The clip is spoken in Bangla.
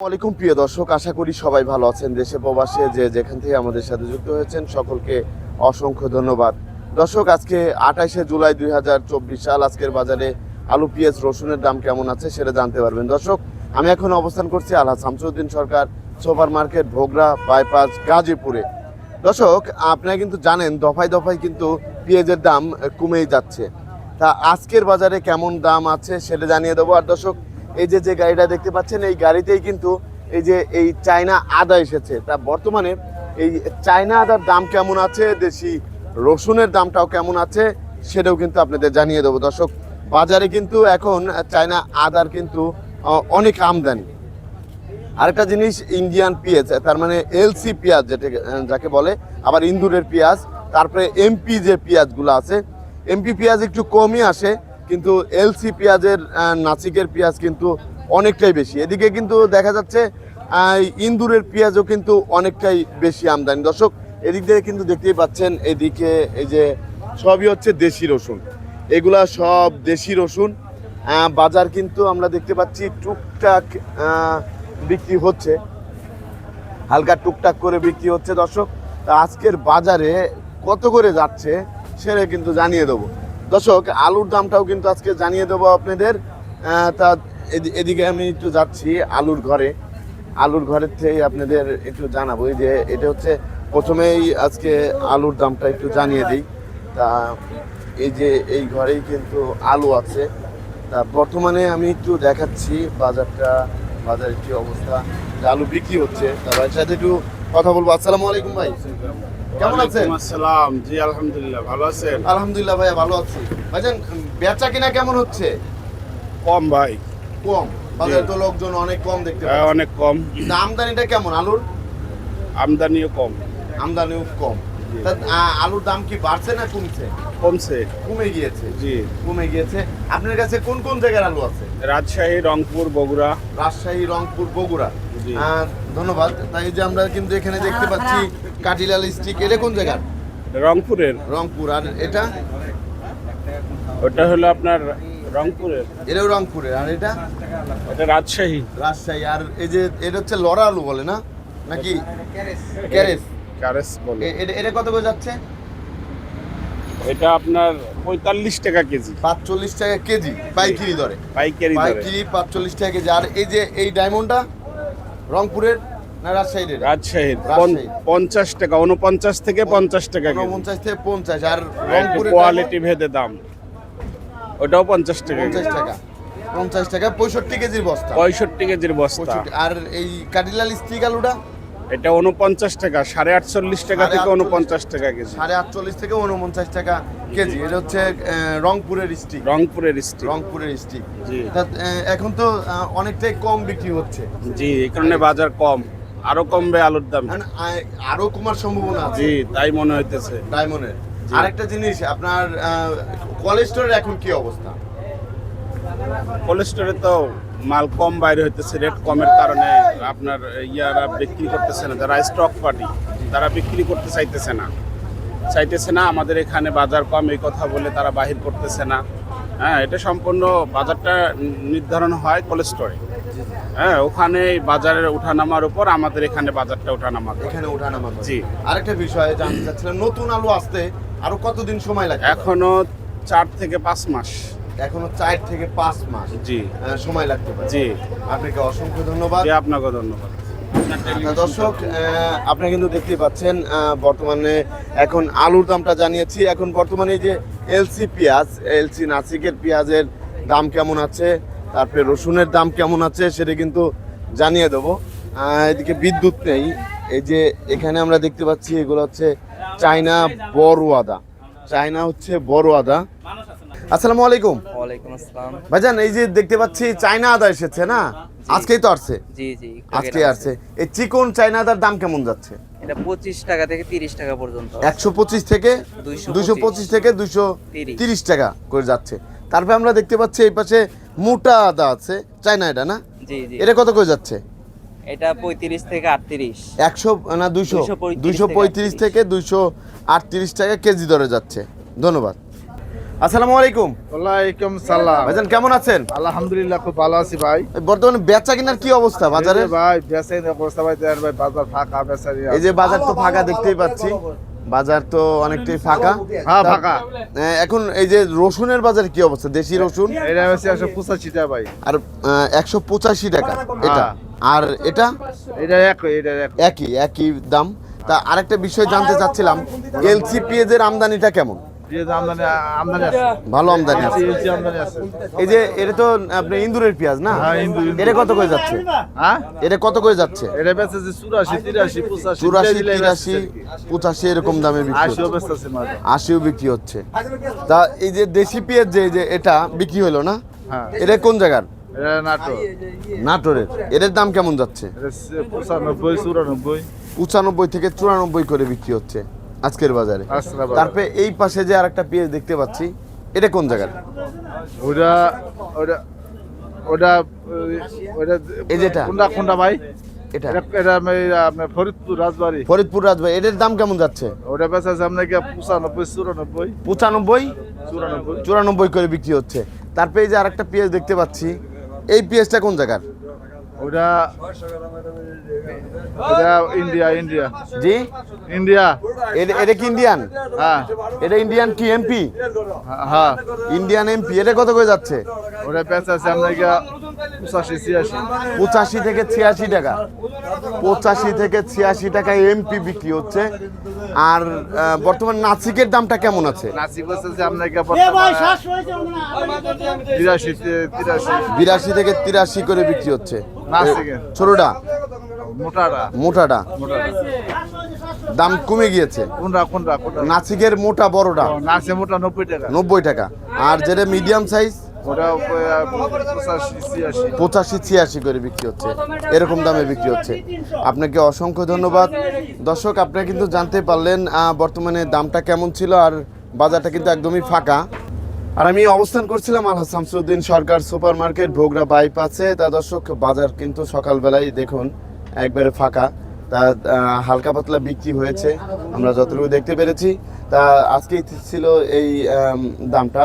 আসসালামাইকুম প্রিয় দর্শক, আশা করি সবাই ভালো আছেন। দেশে প্রবাসে যে যেখান থেকে আমাদের সাথে যুক্ত হয়েছেন, সকলকে অসংখ্য ধন্যবাদ। দর্শক, আজকে আঠাইশে জুলাই দুই হাজার চব্বিশ সাল, আজকের বাজারে আলু, পেঁয়াজ, রসুনের দাম কেমন আছে সেটা জানতে পারবেন। দর্শক, আমি এখন অবস্থান করছি Alha Shamsuddin Sarkar super market Bhogra, bypass, গাজীপুরে। দর্শক, আপনারা কিন্তু জানেন, দফায় দফায় কিন্তু পেঁয়াজের দাম কমেই যাচ্ছে। তা আজকের বাজারে কেমন দাম আছে সেটা জানিয়ে দেবো। আর দর্শক এই যে যে গাড়িটা দেখতে পাচ্ছেন, এই গাড়িতেই কিন্তু এই যে, এই চায়না আদা এসেছে। তা বর্তমানে এই চায়না আদার দাম কেমন আছে? দেশি রসুনের দামটাও কেমন আছে? সেটাও কিন্তু আপনাদের জানিয়ে দেবো। দর্শক, বাজারে কিন্তু এখন চায়না আদার কিন্তু অনেক আমদানি। আরেকটা জিনিস, ইন্ডিয়ান পেঁয়াজ, তার মানে এলসি পেঁয়াজ যেটা যাকে বলে, আবার ইন্দুরের পেঁয়াজ, তারপরে এমপি যে পেঁয়াজগুলো আছে, এমপি পেঁয়াজ একটু কমই আসে কিন্তু এলসি পেঁয়াজের নাসিকের পেঁয়াজ কিন্তু অনেকটাই বেশি। এদিকে কিন্তু দেখা যাচ্ছে ইন্দুরের পেঁয়াজও কিন্তু অনেকটাই বেশি আমদানি। দর্শক, এদিক থেকে কিন্তু দেখতেই পাচ্ছেন, এদিকে এই যে সবই হচ্ছে দেশি রসুন। এগুলা সব দেশি রসুন। বাজার কিন্তু আমরা দেখতে পাচ্ছি টুকটাক বিক্রি হচ্ছে। হালকা টুকটাক করে বিক্রি হচ্ছে, দর্শক। আজকের বাজারে কত করে যাচ্ছে সেটা কিন্তু জানিয়ে দেবো। দর্শক, আলুর দামটাও কিন্তু আজকে জানিয়ে দেবো আপনাদের। তা এদি- এদিকে আমি একটু যাচ্ছি আলুর ঘরে। আলুর ঘরের থেকে আপনাদের একটু জানাব যে এটা হচ্ছে প্রথমেই আজকে আলুর দামটা একটু জানিয়ে দিই। তা এই যে এই ঘরেই কিন্তু আলু আছে। তা বর্তমানে আমি একটু দেখাচ্ছি বাজারটা, বাজারের কি অবস্থা। আলু বিক্রি হচ্ছে। তা ভাইয়ের সাথে একটু কথা বলব। আসসালামু আলাইকুম ভাই। কেমন আছেন? আসসালাম। জি আলহামদুলিল্লাহ ভালো আছেন? আলহামদুলিল্লাহ ভাইয়া ভালো আছি। ভাইজান বেচা কিনা কেমন হচ্ছে? কম ভাই। কম। বাজারে তো লোকজন অনেক কম দেখতে হ্যাঁ, পাচ্ছি। অনেক কম। আমদানিটা কেমন? আলুর? আমদানিও কম। আমদানিও কম। আলুর দাম কি বাড়ছে না কমছে? কমছে। কমে গিয়েছে। জি। কমে গিয়েছে। আপনার কাছে কোন কোন জায়গার আলু আছে? রাজশাহী রংপুর বগুড়া। রাজশাহী রংপুর বগুড়া। ধন্যবাদ। তাই যে আমরা কিন্তু এখানে দেখতে পাচ্ছি কাটিলাল স্টিক। এটা কোন জায়গার? রংপুরের। রংপুর। আর এটা? ওটা হলো আপনার রংপুরের। এটাও রংপুরের। আর এটা? এটা রাজশাহী। রাজশাহী। আর এই যে এটা হচ্ছে লড়া আলু বলে না? নাকি? ক্যারেস। ক্যারেস বলে। এটা- এটা কত করে যাচ্ছে? এটা আপনার পঁয়তাল্লিশ টাকা কেজি। পাঁচচল্লিশ টাকা কেজি। পাইকিরি দরে। পাইকারি পাইকিরি পাঁচচল্লিশ টাকা কেজি। আর এই যে এই ডায়মন্ডটা? রংপুরের না রাজশাহীর? রাজশাহীর। রাজশাহী। পঞ্চাশ টাকা উনপঞ্চাশ থেকে পঞ্চাশ টাকা কেজি। উনপঞ্চাশ থেকে পঞ্চাশ আর রংপুরের কোয়ালিটি ভেদে দাম। ওটাও পঞ্চাশ টাকা পঞ্চাশ টাকা। পঞ্চাশ টাকা পঁয়ষট্টি কেজির বস্তা। পঁয়ষট্টি কেজির বস্তা। আর এই কাটিলাল স্টিক আলুটা? এটা উনপঞ্চাশ টাকা সাড়ে আটচল্লিশ টাকা থেকে। উনপঞ্চাশ টাকা কেজি। সাড়ে আটচল্লিশ থেকে উনপঞ্চাশ টাকা কেজি। এটা হচ্ছে রংপুরের স্টিক। রংপুরের স্টিক। রংপুরের স্টিক। জি। এখন তো অনেকটাই কম বিক্রি হচ্ছে। জি এই কারণে বাজার কম। আরও কমবে আলুর দাম। এখন, আরও কমার সম্ভাবনা আছে। জি তাই মনে হইতেছে। ডায়মন্ডের। জি। আরেকটা জিনিস আপনার কোলেস্টোরের এখন কি অবস্থা? কোলেস্টোরে তো মাল কম বাইরে হইতেছে রেট কমের কারণে আপনার ইয়ারা বিক্রি করতেছে না যারা স্টক পার্টি তারা বিক্রি করতে চাইতেছে না চাইতেছে না আমাদের এখানে বাজার কম এই কথা বলে তারা বাহির করতেছে না হ্যাঁ এটা সম্পূর্ণ বাজারটা নির্ধারণ হয় কোলেস্টোরে হ্যাঁ ওখানে বাজারের উঠানামার উপর আমাদের এখানে বাজারটা উঠানামা করে। এখানে ওঠানামা। জি। আরেকটা বিষয় জানতে চাচ্ছিলাম নতুন আলু আসতে আরও কতদিন সময় লাগে এখনও চার থেকে পাঁচ মাস এখনও চার থেকে পাঁচ মাস জি। সময় লাগতে পারে। জি। আপনাকে অসংখ্য ধন্যবাদ। আপনাকে ধন্যবাদ। দর্শক আহ, আপনারা কিন্তু দেখতেই পাচ্ছেন বর্তমানে এখন আলুর দামটা জানিয়েছি। এখন বর্তমানে যে এলসি পেঁয়াজ এলসি নাসিকের পেঁয়াজের দাম কেমন আছে তারপরে রসুনের দাম কেমন আছে সেটা কিন্তু জানিয়ে দেবো। এদিকে বিদ্যুৎ নেই। এই যে এখানে আমরা দেখতে পাচ্ছি এগুলো হচ্ছে চায়না বড় আদা চায়না হচ্ছে বড় আদা আসসালামু আলাইকুম। ওয়ালাইকুম আসসালাম। ভাইজান এই যে দেখতে পাচ্ছি চায়না আদা এসেছে না? আজকেই তো আসছে। জি জি আজকে আসছে। এই চিকন চায়না আদার দাম কেমন যাচ্ছে? এটা পঁচিশ টাকা থেকে তিরিশ টাকা পর্যন্ত। একশো পঁচিশ থেকে দুইশো দুইশো পঁচিশ। থেকে দুইশো তিরিশ। তিরিশ টাকা করে যাচ্ছে। তারপরে আমরা দেখতে পাচ্ছি এই পাশে মোটা আদা আছে চায়না এটা না? জি জি। এটা কত করে যাচ্ছে? এটা পঁয়ত্রিশ থেকে আটত্রিশ। একশো না দুইশো। 235 দুইশো পঁয়ত্রিশ থেকে থেকে দুইশো আটত্রিশ টাকা কেজি দরে যাচ্ছে। ধন্যবাদ। আসসালামু আলাইকুম। ওয়ালাইকুম সালাম। ভাইজান কেমন আছেন? আলহামদুলিল্লাহ খুব ভালো আছি ভাই। বর্তমানে বেচা কিনার কি অবস্থা বাজারে ভাই বেসেন অবস্থা ভাই দেন ভাই বাজার ফাঁকা বেচারি এই যে বাজার তো ফাঁকা দেখতেই পাচ্ছি। বাজার তো অনেকটাই ফাঁকা। হ্যাঁ, ফাঁকা। এখন এই যে রসুনের বাজার কি অবস্থা? দেশি রসুন? এটা হচ্ছে একশো পঁচাশি টাকা ভাই। আর একশো পঁচাশি টাকা। এটা? হ্যাঁ। আর এটা? এটা একই একই দাম। তা আরেকটা বিষয় জানতে চাচ্ছিলাম এলসি পেঁয়াজের আমদানিটা কেমন? ভালো আমদানি আছে। আছে। এই যে এটা তো আপনি ইন্দুরের পেঁয়াজ না? হ্যাঁ। এটা কত করে যাচ্ছে? হ্যাঁ? এটা কত করে যাচ্ছে? এটা বেচেছে চুরাশি তিরাশি পঁচাশি চুরাশি তিরাশি পঁচাশি এরকম দামে বিক্রি আশিও হচ্ছে। আশিও বিক্রি হচ্ছে। তা এই যে দেশি পেঁয়াজ যে যে এটা বিক্রি হলো না? হ্যাঁ। এটা কোন জায়গার? এটা নাটোরের। এর দাম কেমন যাচ্ছে? পঁচানব্বই চুরানব্বই। পঁচানব্বই থেকে চুরানব্বই করে বিক্রি হচ্ছে। আজকের বাজারে। তারপরে এই পাশে যে আরেকটা পেঁয়াজ দেখতে পাচ্ছি এটা কোন জায়গার? ওটা ওটা ওটা ওটা এই যেটা? কোনটা কোনটা ভাই? এটা। এটা আপনার ফরিদপুর রাজবাড়ি। ফরিদপুর রাজভাই এটার দাম কেমন যাচ্ছে? ওটা বেচা আপনাকে পঁচানব্বই চুরানব্বই? পঁচানব্বই? চুরানব্বই। চুরানব্বই করে বিক্রি হচ্ছে। তারপরে এই যে আরেকটা পেঁয়াজ দেখতে পাচ্ছি এই পেঁয়াজটা কোন জায়গার? ওটা ওটা ইন্ডিয়া ইন্ডিয়া। জি? ইন্ডিয়া। এটা- এটা কি ইন্ডিয়ান হ্যাঁ। এটা ইন্ডিয়ান কি এমপি হ্যাঁ। ইন্ডিয়ান এমপি এটা কত করে যাচ্ছে? ওটা বেচা আছে আপনাকে পঁচাশি ছিয়াশি। পঁচাশি থেকে ছিয়াশি টাকা। পঁচাশি থেকে ছিয়াশি টাকা এমপি বিক্রি হচ্ছে। আর বর্তমান নাসিকের দামটা কেমন আছে? নাসি তিরাশি তিরাশি। বিরাশি থেকে তিরাশি করে বিক্রি হচ্ছে। ছোটটা? মোটাটা। দাম কমে গিয়েছে। কোনটা কোনটা কোনটা? নাসিকের মোটা বড়টা। নাসে মোটা নব্বই টাকা। নব্বই টাকা। আর যেটা মিডিয়াম সাইজ ওটা পঁচাশি, ছিয়াশি। করে বিক্রি হচ্ছে। এরকম দামে বিক্রি হচ্ছে। আপনাকে অসংখ্য ধন্যবাদ। দর্শক, আপনারা কিন্তু জানতে পারলেন বর্তমানে দামটা কেমন ছিল আর বাজারটা কিন্তু একদমই ফাঁকা। আর আমি অবস্থান করছিলাম আলহা শামসুদ্দিন সরকার সুপার মার্কেট ভোগরা বাইপাসে। তা দর্শক, বাজার কিন্তু সকালবেলায় দেখুন, একবারে ফাঁকা। তা হালকা পাতলা বিক্রি হয়েছে। আমরা যতটুকু দেখতে পেরেছি। তা আজকেই ছিল এই দামটা।